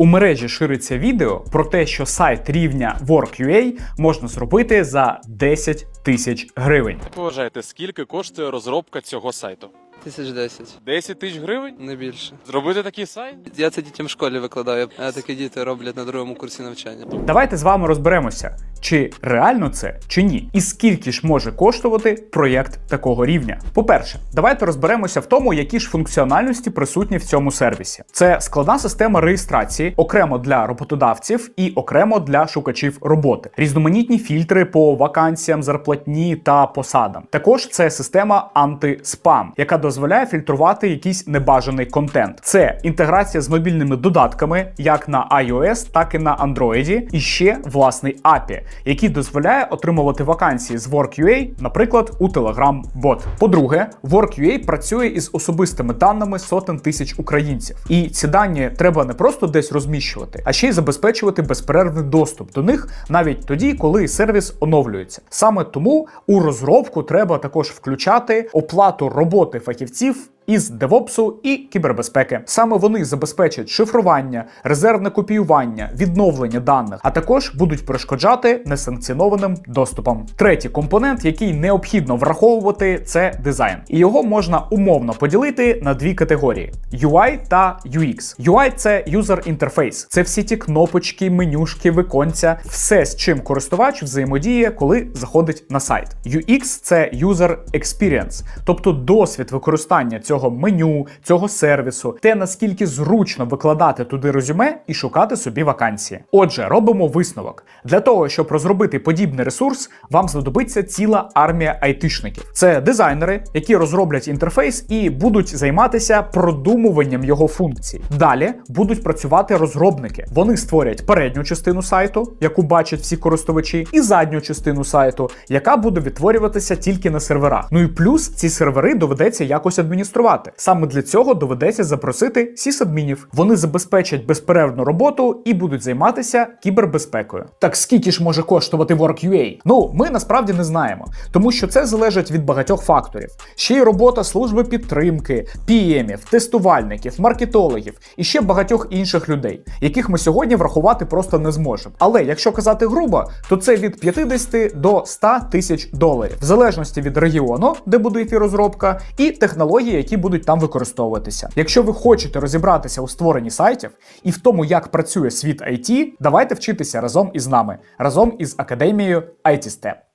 У мережі шириться відео про те, що сайт рівня Work.ua можна зробити за 10 тисяч гривень. Як ви вважаєте, скільки коштує розробка цього сайту? Тисяч десять, 10 тисяч гривень? не більше. Зробити такий сайт? Я це дітям в школі викладаю, а такі діти роблять на другому курсі навчання. Давайте з вами розберемося, чи реально це чи ні, і скільки ж може коштувати проєкт такого рівня. По-перше, давайте розберемося в тому, які ж функціональності присутні в цьому сервісі. Це складна система реєстрації, окремо для роботодавців і окремо для шукачів роботи, різноманітні фільтри по вакансіям, зарплатні та посадам. Також це система антиспам, яка дозволяє фільтрувати якийсь небажаний контент. Це інтеграція з мобільними додатками, як на iOS, так і на Android, і ще власний API, який дозволяє отримувати вакансії з Work.ua, наприклад, у Telegram бот. По-друге, Work.ua працює із особистими даними сотень тисяч українців, і ці дані треба не просто десь розміщувати, а ще й забезпечувати безперервний доступ до них навіть тоді, коли сервіс оновлюється. Саме тому у розробку треба також включати оплату роботи фахівців. Із девопсу і кібербезпеки саме вони забезпечать шифрування, резервне копіювання, відновлення даних, а також будуть перешкоджати несанкціонованим доступом. Третій компонент, який необхідно враховувати, це дизайн, і його можна умовно поділити на дві категорії: UI та UX. UI – це user interface. це всі ті кнопочки, менюшки, виконця, все з чим користувач взаємодіє, коли заходить на сайт. UX – це user experience, тобто досвід використання цього меню, цього сервісу, те наскільки зручно викладати туди резюме і шукати собі вакансії. Отже, робимо висновок. Для того, щоб розробити подібний ресурс, вам знадобиться ціла армія айтишників. Це дизайнери, які розроблять інтерфейс і будуть займатися продумуванням його функцій. Далі будуть працювати розробники. Вони створять передню частину сайту, яку бачать всі користувачі, і задню частину сайту, яка буде відтворюватися тільки на серверах. Ну і плюс ці сервери доведеться якось адмініструвати. Саме для цього доведеться запросити сісадмінів. Вони забезпечать безперервну роботу і будуть займатися кібербезпекою. Так скільки ж може коштувати Work.ua? Ну, ми насправді не знаємо, тому що це залежить від багатьох факторів. Ще й робота служби підтримки, піємів, тестувальників, маркетологів і ще багатьох інших людей, яких ми сьогодні врахувати просто не зможемо. Але якщо казати грубо, то це від 50 до 100 тисяч доларів, в залежності від регіону, де йти розробка, і технології, які будуть там використовуватися. Якщо ви хочете розібратися у створенні сайтів і в тому, як працює світ IT, давайте вчитися разом із нами, разом із академією IT Step.